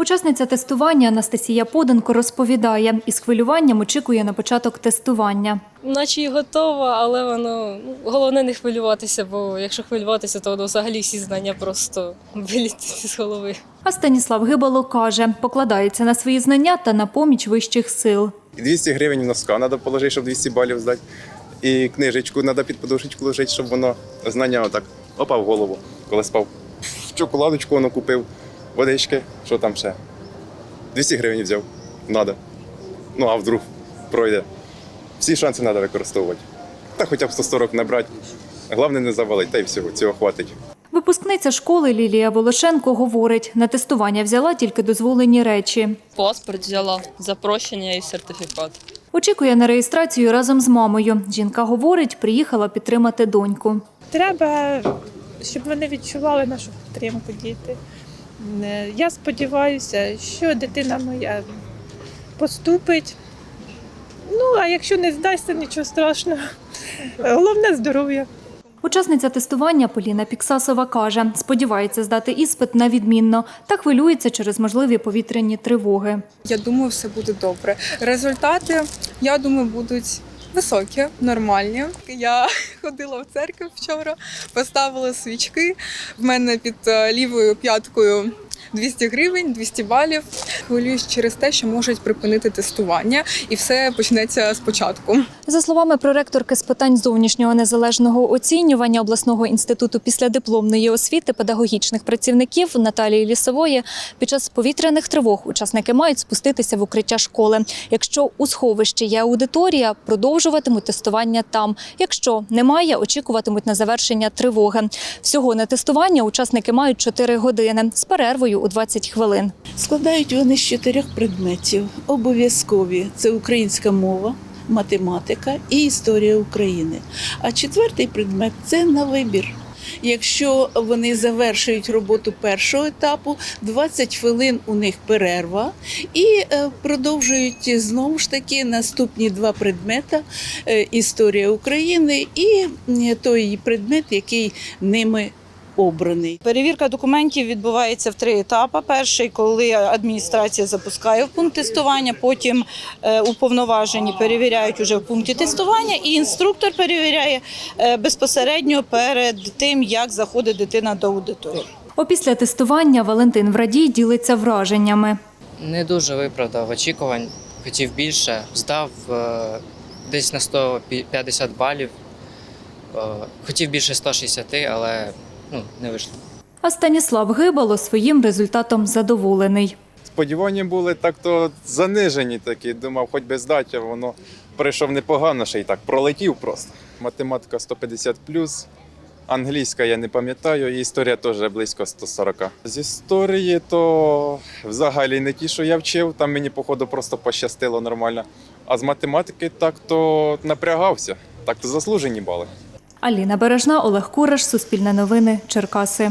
Учасниця тестування Анастасія Поденко розповідає, із хвилюванням очікує на початок тестування. Наче і готова, але воно ну, головне не хвилюватися, бо якщо хвилюватися, то воно взагалі всі знання просто вилітять з голови. А Станіслав Гибало каже, покладається на свої знання та на поміч вищих сил. І 200 гривень носка треба положити, щоб 200 балів здати. І книжечку треба під подушечку ложити, щоб воно знання отак опа в голову, коли спав. Чоколадочку воно купив, водички, що там ще. 200 гривень взяв. Надо. Ну а вдруг пройде. Всі шанси треба використовувати. Та хоча б 140 набрати. Головне не завалити, та й всього, цього хватить. Випускниця школи Лілія Волошенко говорить, на тестування взяла тільки дозволені речі. Паспорт взяла, запрощення і сертифікат. Очікує на реєстрацію разом з мамою. Жінка говорить, приїхала підтримати доньку. Треба, щоб вони відчували нашу підтримку діти. Е, Я сподіваюся, що дитина моя поступить. Ну, а якщо не здасться, нічого страшного. Головне здоров'я. Учасниця тестування Поліна Піксасова каже, сподівається здати іспит на відмінно та хвилюється через можливі повітряні тривоги. Я думаю, все буде добре. Результати, я думаю, будуть високі, нормальні. Я ходила в церкву вчора, поставила свічки. В мене під е, лівою п'яткою 200 гривень, 200 балів. Хвилююсь через те, що можуть припинити тестування, і все почнеться спочатку. За словами проректорки з питань зовнішнього незалежного оцінювання обласного інституту післядипломної освіти педагогічних працівників Наталії Лісової, під час повітряних тривог учасники мають спуститися в укриття школи. Якщо у сховищі є аудиторія, продовжуватимуть тестування там. Якщо немає, очікуватимуть на завершення тривоги. Всього на тестування учасники мають 4 години з перервою у 20 хвилин. Складають вони з чотирьох предметів. Обов'язкові це українська мова, математика і історія України. А четвертий предмет це на вибір. Якщо вони завершують роботу першого етапу, 20 хвилин у них перерва і е, продовжують знову ж таки наступні два предмета е, історія України і той предмет, який ними обраний. Перевірка документів відбувається в три етапи. Перший, коли адміністрація запускає в пункт тестування, потім е, уповноважені перевіряють уже в пункті тестування, і інструктор перевіряє е, безпосередньо перед тим, як заходить дитина до аудиторії. Опісля тестування Валентин Врадій ділиться враженнями. Не дуже виправдав очікувань, хотів більше, здав е, десь на 150 балів. Хотів більше 160, але ну, не вийшло. А Станіслав Гибало своїм результатом задоволений. Сподівання були так-то занижені такі. Думав, хоч би здати, а воно прийшов непогано, ще й так пролетів просто. Математика 150 англійська я не пам'ятаю, і історія теж близько 140. З історії то взагалі не ті, що я вчив, там мені, походу, просто пощастило нормально. А з математики так то напрягався, так то заслужені бали. Аліна Бережна, Олег Кураш, Суспільне новини, Черкаси.